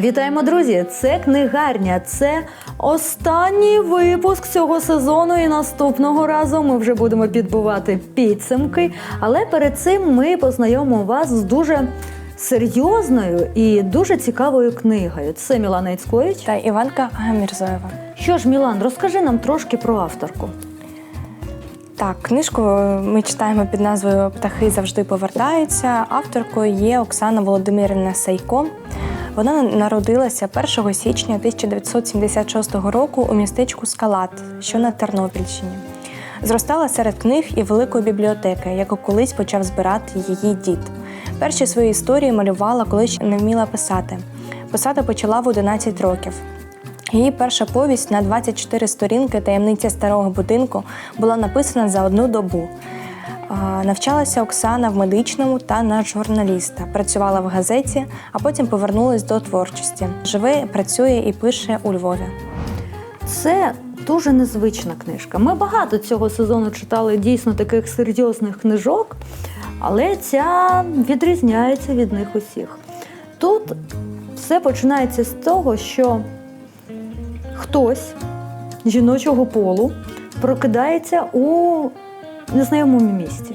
Вітаємо, друзі! Це книгарня. Це останній випуск цього сезону. І наступного разу ми вже будемо підбивати підсумки. Але перед цим ми познайомимо вас з дуже серйозною і дуже цікавою книгою. Це Мілана Іцькович. та Іванка Гамірзоєва. Що ж, Мілан, розкажи нам трошки про авторку. Так, книжку ми читаємо під назвою Птахи завжди повертаються. Авторкою є Оксана Володимирівна Сайко. Вона народилася 1 січня 1976 року у містечку Скалат, що на Тернопільщині. Зростала серед книг і великої бібліотеки, яку колись почав збирати її дід. Перші свої історії малювала, коли ще не вміла писати. Писати почала в 11 років. Її перша повість на 24 сторінки таємниця старого будинку була написана за одну добу. Навчалася Оксана в медичному та на журналіста. Працювала в газеті, а потім повернулась до творчості. Живе, працює і пише у Львові. Це дуже незвична книжка. Ми багато цього сезону читали дійсно таких серйозних книжок, але ця відрізняється від них усіх. Тут все починається з того, що хтось жіночого полу прокидається у незнайомому місці.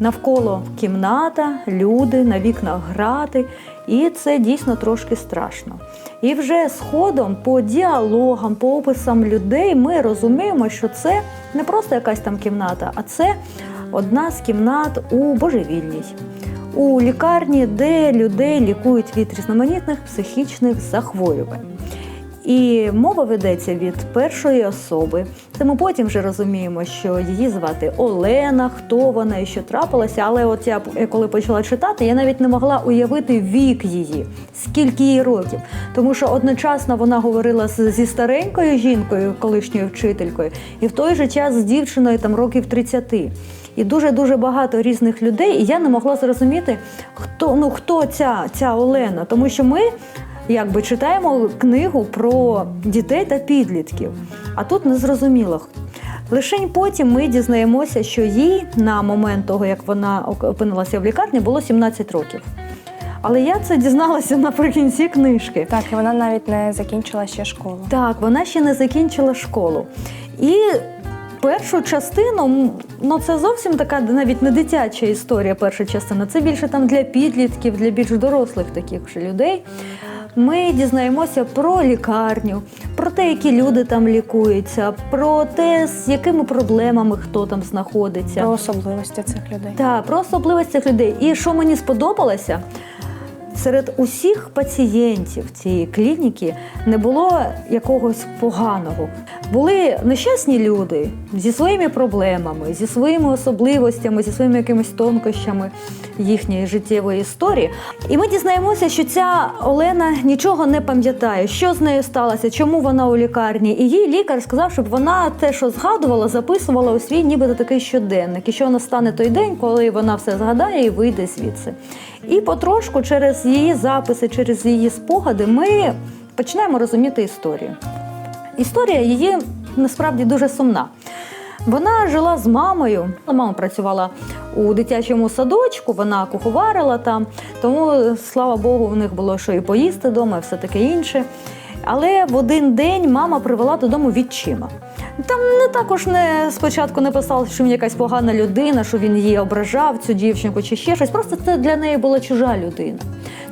Навколо кімната, люди, на вікнах грати, і це дійсно трошки страшно. І вже зходом по діалогам, по описам людей ми розуміємо, що це не просто якась там кімната, а це одна з кімнат у божевільній. У лікарні, де людей лікують від різноманітних психічних захворювань. І мова ведеться від першої особи. Це ми потім вже розуміємо, що її звати Олена, хто вона і що трапилося. Але от я коли почала читати, я навіть не могла уявити вік її, скільки їй років. Тому що одночасно вона говорила зі старенькою жінкою, колишньою вчителькою, і в той же час з дівчиною там років 30. І дуже дуже багато різних людей. І я не могла зрозуміти, хто ну хто ця, ця Олена, тому що ми якби читаємо книгу про дітей та підлітків, а тут не зрозуміло. Лишень потім ми дізнаємося, що їй на момент того, як вона опинилася в лікарні, було 17 років. Але я це дізналася наприкінці книжки. Так, і вона навіть не закінчила ще школу. Так, вона ще не закінчила школу. І першу частину, ну це зовсім така навіть не дитяча історія, перша частина. Це більше там для підлітків, для більш дорослих таких людей. Ми дізнаємося про лікарню, про те, які люди там лікуються, про те, з якими проблемами хто там знаходиться. Про особливості цих людей. Так, про особливості цих людей. І що мені сподобалося, серед усіх пацієнтів цієї клініки не було якогось поганого. Були нещасні люди зі своїми проблемами, зі своїми особливостями, зі своїми якимись тонкощами їхньої життєвої історії. І ми дізнаємося, що ця Олена нічого не пам'ятає, що з нею сталося, чому вона у лікарні. І їй лікар сказав, щоб вона те, що згадувала, записувала у свій нібито такий щоденник. І що настане той день, коли вона все згадає і вийде звідси. І потрошку через її записи, через її спогади, ми починаємо розуміти історію. Історія її насправді дуже сумна. Вона жила з мамою. Мама працювала у дитячому садочку, вона куховарила там, тому, слава Богу, у них було що і поїсти вдома, і все таке інше. Але в один день мама привела додому відчима. Там не також не спочатку не писала, що він якась погана людина, що він її ображав, цю дівчинку чи ще щось. Просто це для неї була чужа людина.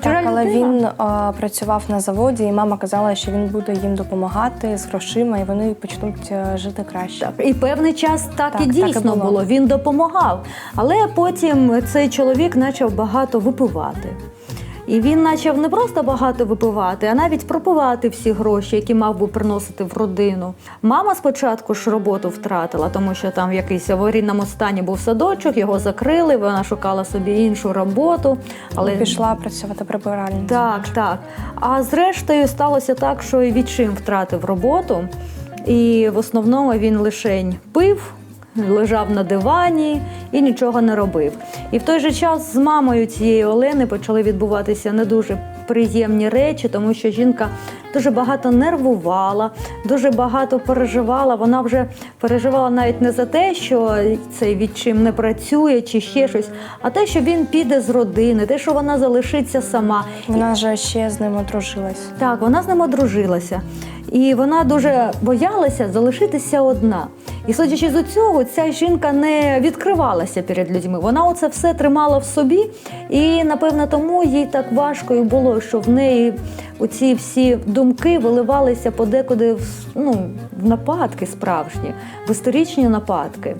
Чужа Так, але людина- він а, працював на заводі, і мама казала, що він буде їм допомагати з грошима, і вони почнуть е, жити краще. Так, і певний час так, Так, і так і дійсно було. було. Він допомагав. Але потім цей чоловік почав багато випивати. І він почав не просто багато випивати, а навіть пропивати всі гроші, які мав би приносити в родину. Мама спочатку ж роботу втратила, тому що там в якийсь аварійному стані був садочок, його закрили, вона шукала собі іншу роботу. Але Пішла працювати прибиральницею. так, так. А зрештою сталося так, що і відчим втратив роботу, і в основному він лишень пив, лежав на дивані і нічого не робив. І в той же час з мамою цієї Олени почали відбуватися не дуже приємні речі, тому що жінка дуже багато нервувала, дуже багато переживала. Вона вже переживала навіть не за те, що цей відчим не працює чи ще щось, а те, що він піде з родини, те, що вона залишиться сама. Вона же ще з ним одружилась. Так, вона з ним одружилася. І вона дуже боялася залишитися одна. І судячи з цього, ця жінка не відкривалася перед людьми. Вона оце все тримала в собі, і напевно тому їй так важко і було, що в неї оці всі думки виливалися подекуди в, ну, в нападки справжні, в історичні нападки.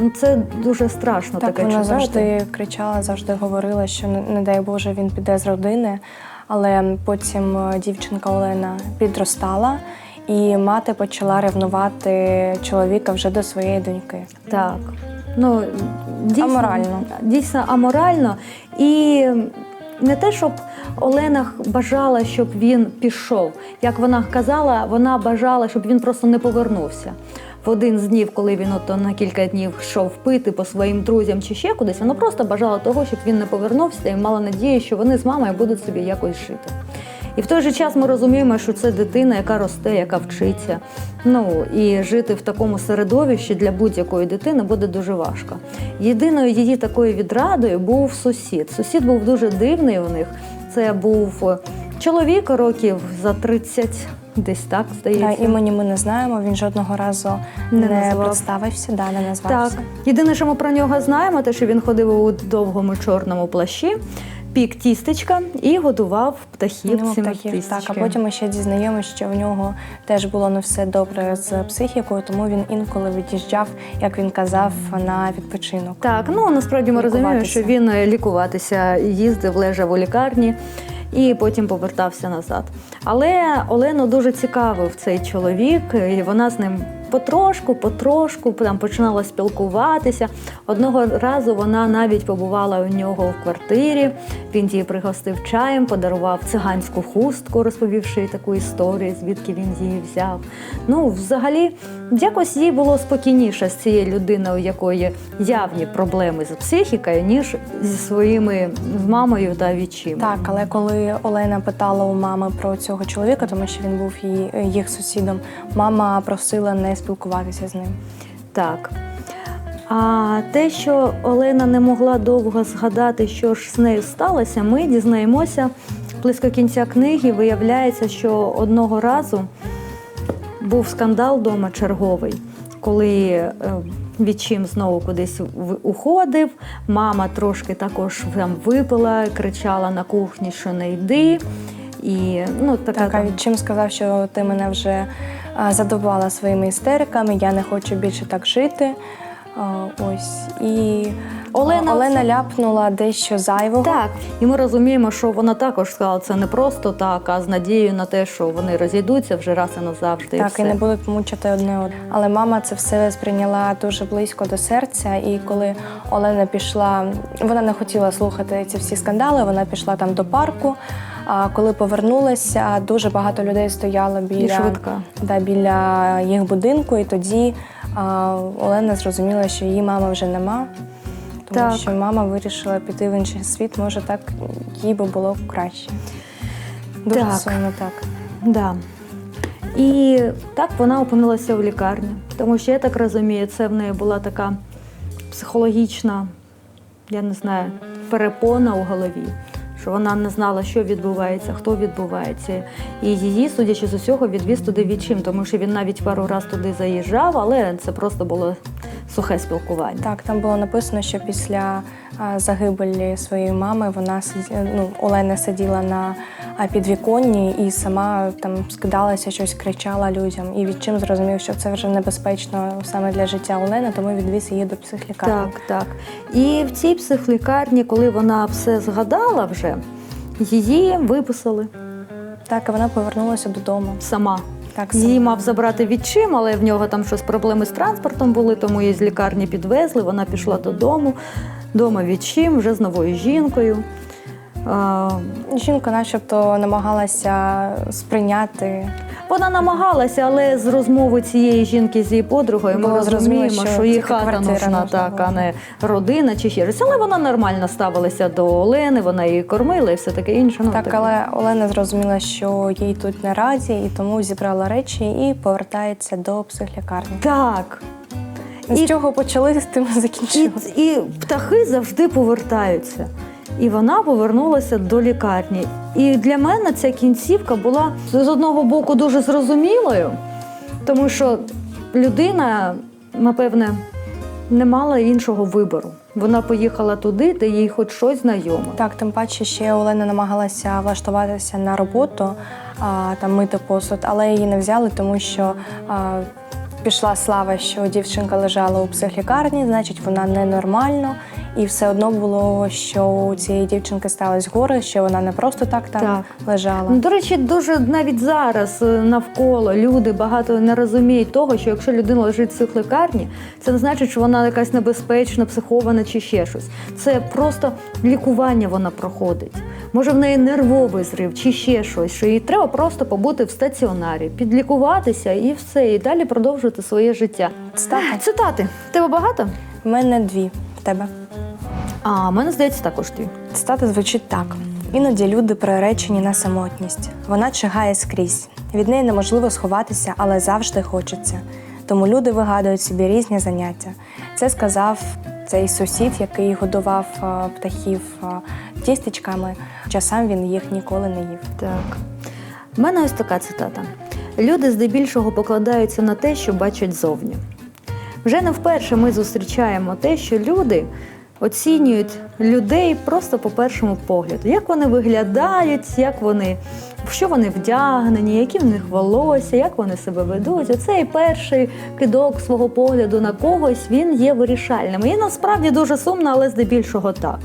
Ну, Це дуже страшно Так, таке вона читати. завжди кричала, завжди говорила, що не, дай Боже він піде з родини. Але потім е, дівчинка Олена підростала, і мати почала ревнувати чоловіка вже до своєї доньки. Так. Ну, дійсно, Аморально. Дійсно аморально. І не те, щоб Олена бажала, щоб він пішов. Як вона казала, вона бажала, щоб він просто не повернувся. В один з днів, коли він ото на кілька днів йшов пити по своїм друзям чи ще кудись, вона просто бажала того, щоб він не повернувся і мала надію, що вони з мамою будуть собі якось жити. І в той же час ми розуміємо, що це дитина, яка росте, яка вчиться. Ну і жити в такому середовищі для будь-якої дитини буде дуже важко. Єдиною її такою відрадою був сусід. Сусід був дуже дивний у них. Це був е, чоловік років за 30, десь так Та здається. імені ми не знаємо. Він жодного разу Не не, представився, да, не Так, єдине, що ми про нього знаємо, те, що він ходив у довгому чорному плащі, пік тістечка і годував птахів Ну, цими птахів, так, а потім ми ще дізнаємося, що в нього теж було не все добре з психікою, тому він інколи від'їжджав, як він казав, на відпочинок. Так, ну насправді ми розуміємо, що він е, лікуватися їздив, лежав у лікарні і потім повертався назад. Але Олену дуже цікавив цей чоловік, і вона з ним потрошку, потрошку там починала спілкуватися. Одного разу вона навіть побувала у нього в квартирі. Він її пригостив чаєм, подарував циганську хустку, розповівши таку історію, звідки він її взяв. Ну, взагалі, якось їй було спокійніше з цією людиною, у якої явні проблеми з психікою, ніж зі своїми мамою та відчимом. Так, але коли Олена питала у мами про цього чоловіка, тому що він був її, їх сусідом, мама просила не спілкуватися з ним. Так. А те, що Олена не могла довго згадати, що ж з нею сталося, ми дізнаємося близько кінця книги. Виявляється, що одного разу був скандал вдома черговий, коли е, відчим знову кудись уходив. Мама трошки також там випила, кричала на кухні, що не йди. І ну така Так, а відчим сказав, що ти мене вже задовбала своїми істериками, я не хочу більше так жити. Ось і Олена Олена, ляпнула дещо зайвого. Так, і ми розуміємо, що вона також сказала це не просто так, а з надією на те, що вони розійдуться вже раз і назавжди. Так, і, і не будуть мучити одне одне. Але мама це все сприйняла дуже близько до серця. І коли Олена пішла, вона не хотіла слухати ці всі скандали. Вона пішла там до парку. А коли повернулася, дуже багато людей стояло біля. Да, біля їх будинку. І тоді а, Олена зрозуміла, що її мами вже нема. Тому Так. що мама вирішила піти в інший світ. Може, так їй би було краще. Дуже Так. сумно так. Да. І так вона опинилася в лікарні, тому що я так розумію, це в неї була така психологічна, я не знаю, перепона у голові. Що вона не знала, що відбувається, хто відбувається. І її, судячи з усього, відвіз туди відчим, тому що він навіть пару разів туди заїжджав, але це просто було сухе спілкування. Так, там було написано, що після загибелі своєї мами вона ну, Олена сиділа на підвіконні і сама там скидалася, щось кричала людям. І відчим зрозумів, що це вже небезпечно саме для життя Олени, тому відвіз її до психлікарні. Так, так. І в цій психлікарні, коли вона все згадала вже, її виписали Так, і вона повернулася додому. сама. Так, Її мав забрати відчим, але в нього там щось проблеми з транспортом були, тому її з лікарні підвезли. Вона пішла додому. Дома відчим, вже з новою жінкою. Жінка, начебто, намагалася сприйняти. Вона намагалася, але з розмови цієї жінки з її подругою ми Було зрозуміло, розуміємо, що що їй хата квартира нужна, нужна так, була. а не родина чи ще щось. Але вона нормально ставилася до Олени, вона її кормила і все таке інше. Ну, Так, таке. але Олена зрозуміла, що їй тут не раді, і тому зібрала речі і повертається до психлікарні. Так. З І- чого почали, з тим і І, і птахи завжди повертаються. І вона повернулася до лікарні. І для мене ця кінцівка була з одного боку дуже зрозумілою, тому що людина, напевне, не мала іншого вибору. Вона поїхала туди, де їй хоч щось знайоме. Так, тим паче ще Олена намагалася влаштуватися на роботу, а, там мити посуд, але її не взяли, тому що а, пішла слава, що дівчинка лежала у психлікарні, значить вона ненормально. І все одно було, що у цієї дівчинки сталося горе, що вона не просто так там Так. лежала. Ну, До речі, дуже навіть зараз е, навколо люди багато не розуміють того, що якщо людина лежить в психлікарні, це не значить, що вона якась небезпечна, психована чи ще щось. Це просто лікування вона проходить. Може, в неї нервовий зрив чи ще щось, що їй треба просто побути в стаціонарі, підлікуватися і все, і далі продовжувати своє життя. Цитата? Цитати. Тебе багато? В мене дві тебе. А, мене здається також дві. Цитата звучить так: іноді люди приречені на самотність. Вона чигає скрізь. Від неї неможливо сховатися, але завжди хочеться. Тому люди вигадують собі різні заняття. Це сказав цей сусід, який годував птахів тістечками, хоча сам він їх ніколи не їв. Так. У мене ось така цитата: люди здебільшого покладаються на те, що бачать зовні. Вже не вперше ми зустрічаємо те, що люди оцінюють людей просто по першому погляду. Як вони виглядають, як вони, в що вони вдягнені, які в них волосся, як вони себе ведуть. Оцей перший кидок свого погляду на когось він є вирішальним. І насправді дуже сумно, але здебільшого так.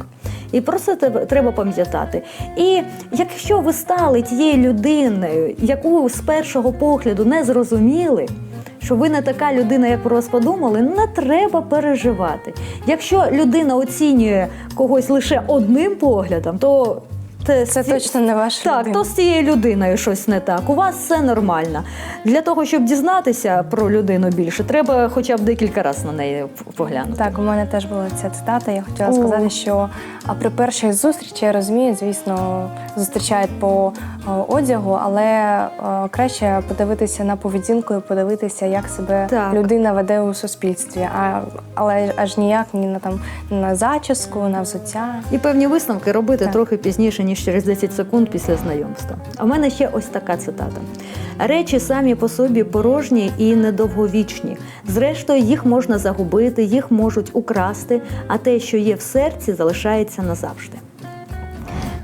І про це треба пам'ятати. І якщо ви стали тією людиною, яку з першого погляду не зрозуміли, що ви не така людина, як про вас подумали, не треба переживати. Якщо людина оцінює когось лише одним поглядом, то Це ці- точно не ваша так, людина. то з цією людиною щось не так. У вас все нормально. Для того, щоб дізнатися про людину більше, треба хоча б декілька разів на неї поглянути. Так, у мене теж була ця цитата. Я хотіла О. сказати, що при першій зустрічі я розумію, звісно, зустрічають по одягу, але краще подивитися на поведінку і подивитися, як себе Так. людина веде у суспільстві. А, але аж ніяк ні на там на зачіску, на взуття. І певні висновки робити Так. трохи пізніше, ніж через 10 секунд після знайомства. А в мене ще ось така цитата: речі самі по собі порожні і недовговічні. Зрештою, їх можна загубити, їх можуть украсти, а те, що є в серці, залишається назавжди.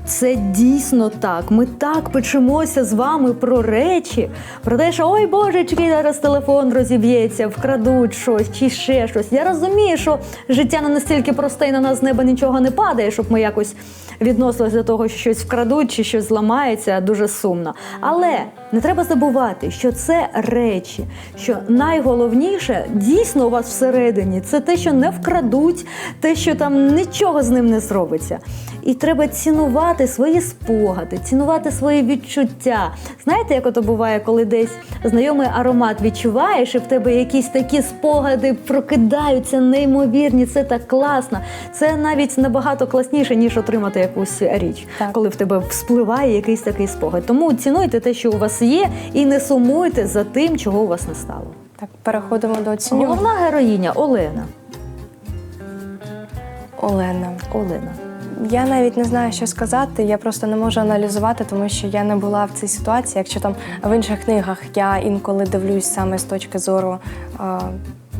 Це дійсно так. Ми так печемося з вами про речі, про те, що ой божечки, зараз телефон розіб'ється, вкрадуть щось чи ще щось. Я розумію, що життя не настільки просте і на нас з неба нічого не падає, щоб ми якось відносилися до того, що щось вкрадуть чи щось зламається, дуже сумно. Але не треба забувати, що це речі, що найголовніше дійсно у вас всередині це те, що не вкрадуть, те, що там нічого з ним не зробиться. І треба цінувати свої спогади, цінувати свої відчуття. Знаєте, як ото буває, коли десь знайомий аромат відчуваєш, і в тебе якісь такі спогади прокидаються, неймовірні, це так класно. Це навіть набагато класніше, ніж отримати якусь річ, Так. коли в тебе вспливає якийсь такий спогад. Тому цінуйте те, що у вас є, і не сумуйте за тим, чого у вас не стало. Так, переходимо до оцінювання. Головна героїня Олена. Олена. Олена. Я навіть не знаю, що сказати. Я просто не можу аналізувати, тому що я не була в цій ситуації. Якщо там в інших книгах я інколи дивлюсь саме з точки зору е,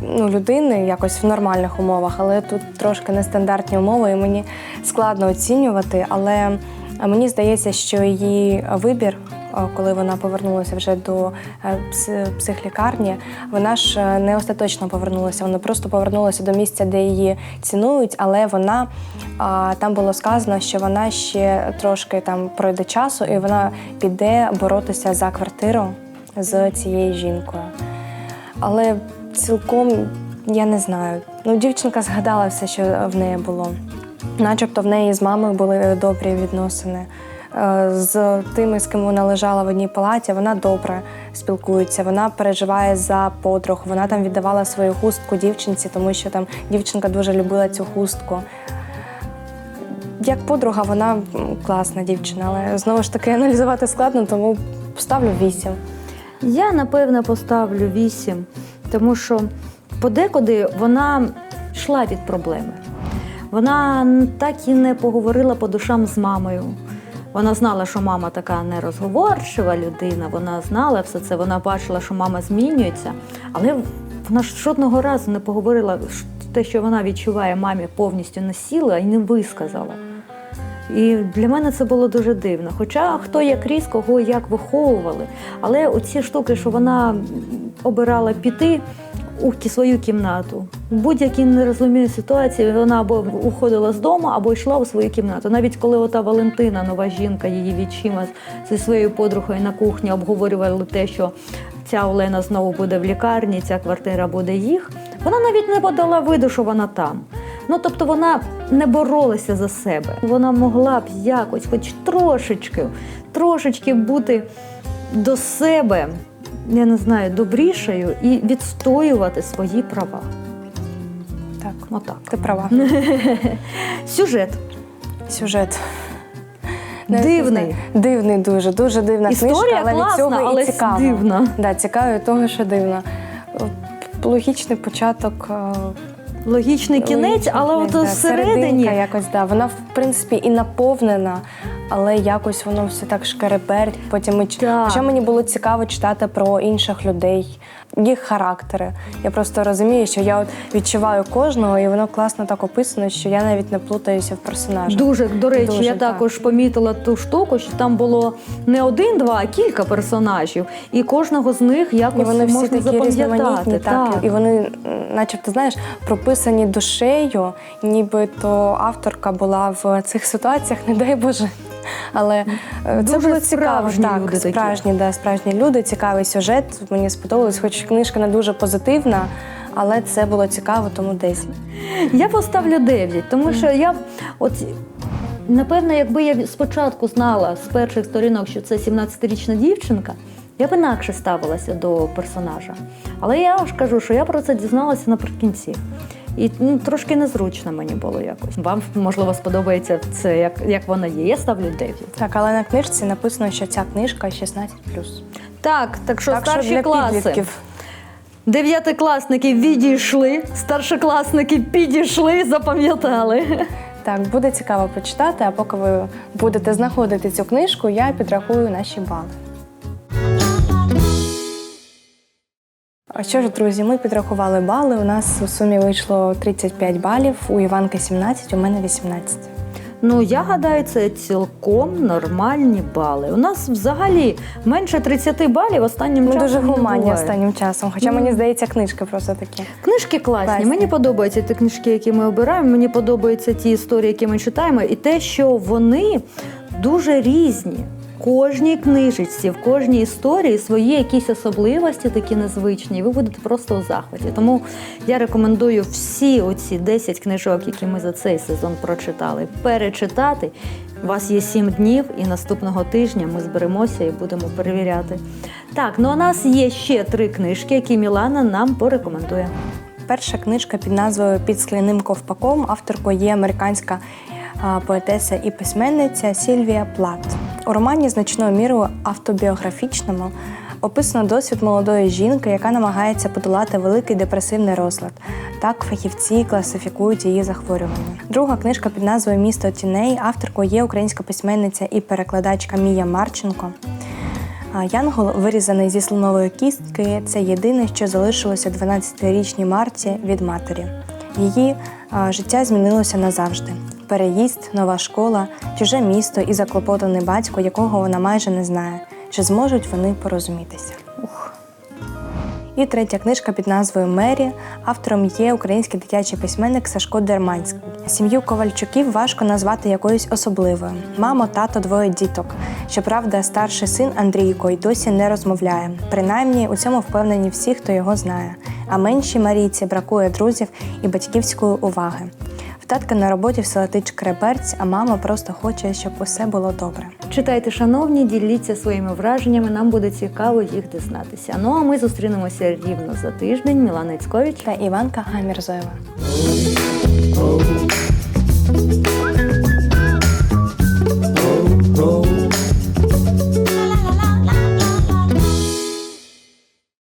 ну, людини, якось в нормальних умовах, але тут трошки нестандартні умови, і мені складно оцінювати. Але мені здається, що її вибір. Е, Коли вона повернулася вже до е, психлікарні, вона ж е, не остаточно повернулася, вона просто повернулася до місця, де її цінують, але вона там було сказано, що вона ще трошки там пройде часу, і вона піде боротися за квартиру з цією жінкою. Але цілком я не знаю. Ну, дівчинка згадала все, що в неї було. Начебто в неї з мамою були добрі відносини. Е, з тими, з ким вона лежала в одній палаті, вона добре спілкується, вона переживає за подруг, вона там віддавала свою хустку дівчинці, тому що там дівчинка дуже любила цю хустку. Як подруга, вона класна дівчина, але знову ж таки аналізувати складно, тому ставлю вісім. Я напевно поставлю 8, тому що подекуди вона йшла від проблеми. Вона так і не поговорила по душам з мамою. Вона знала, що мама така нерозговорчива людина, вона знала все це, вона бачила, що мама змінюється, але вона ж жодного разу не поговорила те, що вона відчуває мамі, повністю не сіла і не висказала. І для мене це було дуже дивно. Хоча хто як ріс, кого як виховували. Але оці штуки, що вона обирала піти у свою кімнату. В будь-якій нерозумілій ситуації вона або уходила з дому, або йшла у свою кімнату. Навіть коли ота Валентина, нова жінка, її відчима зі своєю подругою на кухні обговорювали те, що ця Олена знову буде в лікарні, ця квартира буде їх. Вона навіть не подала виду, що вона там. Ну тобто вона не боролася за себе. Вона могла б якось, хоч трошечки, трошечки бути до себе, я не знаю, добрішою і відстоювати свої права. Так, Отак. ти права. Сюжет. Сюжет. Навіть не Дивний. знаю. Дивний дуже, дуже дивна Історія книжка, але від цього але і цікаво. дивна. Да, цікаво від того, що дивно. Логічний початок. е, Логічний кінець, логічний але кінець, от да, всередині серединка якось, да. Вона, в принципі, і наповнена, але якось воно все так шкереберть. Потім ми Да. Хоча мені було цікаво читати про інших людей, їх характери. Я просто розумію, що я от відчуваю кожного, і воно класно так описано, що я навіть не плутаюся в персонажах. Дуже до речі, Дуже, я так. також помітила ту штуку, що там було не один-два, а кілька персонажів, і кожного з них І якось вони всі можна такі різноманітні, запам'ятати. так, і вони, начебто, знаєш, прописані душею, нібито авторка була в цих ситуаціях, не дай Боже. Але е, це було цікаво. справжні Так, люди такі. да, справжні люди, цікавий сюжет. Мені сподобалось, хоч книжка не дуже позитивна, але це було цікаво, тому 10. Я поставлю 9, тому що я от. Напевно, якби я спочатку знала з перших сторінок, що це 17-річна дівчинка, я б інакше ставилася до персонажа. Але я ж кажу, що я про це дізналася наприкінці. І ну, трошки незручно мені було якось. Вам, можливо, сподобається це, як, як вона є. Я ставлю 9. Так, але на книжці написано, що ця книжка 16 Так, так що Так що старші для класи. підлітків. Дев'ятикласники відійшли, старшокласники підійшли, запам'ятали. Так, буде цікаво почитати, а поки ви будете знаходити цю книжку, я підрахую наші бали. А що ж, друзі, ми підрахували бали. У нас у сумі вийшло 35 балів, у Іванки 17, у мене 18. Ну, я гадаю, це цілком нормальні бали. У нас взагалі менше 30 балів останнім Ми часом. дуже не гуманні останнім часом, хоча Ну. мені здається, книжки просто такі. Книжки класні. Класні. Мені подобаються ті книжки, які ми обираємо. Мені подобаються ті історії, які ми читаємо, і те, що вони дуже різні. Кожній книжечці, в кожній історії свої якісь особливості, такі незвичні, і ви будете просто у захваті. Тому я рекомендую всі оці 10 книжок, які ми за цей сезон прочитали, перечитати. У вас є 7 днів, і наступного тижня ми зберемося і будемо перевіряти. Так, ну у нас є ще три книжки, які Мілана нам порекомендує. Перша книжка під назвою Під скляним ковпаком авторкою є американська поетеса і письменниця Сільвія Плат. У романі значною мірою автобіографічному описано досвід молодої жінки, яка намагається подолати великий депресивний розлад. Так фахівці класифікують її захворювання. Друга книжка під назвою Місто тіней авторкою є українська письменниця і перекладачка Мія Марченко. Янгол, вирізаний зі слонової кістки, це єдине, що залишилося 12-річній Марті від матері. Її життя змінилося назавжди. Переїзд, нова школа, чуже місто і заклопотаний батько, якого вона майже не знає. Чи зможуть вони порозумітися? Ух. І третя книжка під назвою Мері. Автором є український дитячий письменник Сашко Дерманський. Сім'ю Ковальчуків важко назвати якоюсь особливою. Мамо, тато, двоє діток. Щоправда, старший син Андрійко й досі не розмовляє. Принаймні у цьому впевнені всі, хто його знає. А меншій Марійці бракує друзів і батьківської уваги. Татка на роботі все летить Креперць, а мама просто хоче, щоб усе було добре. Читайте, шановні, діліться своїми враженнями. Нам буде цікаво їх дізнатися. Ну а ми зустрінемося рівно за тиждень. Мілана Іцькович. Та Іванка Гамірзоєва. oh,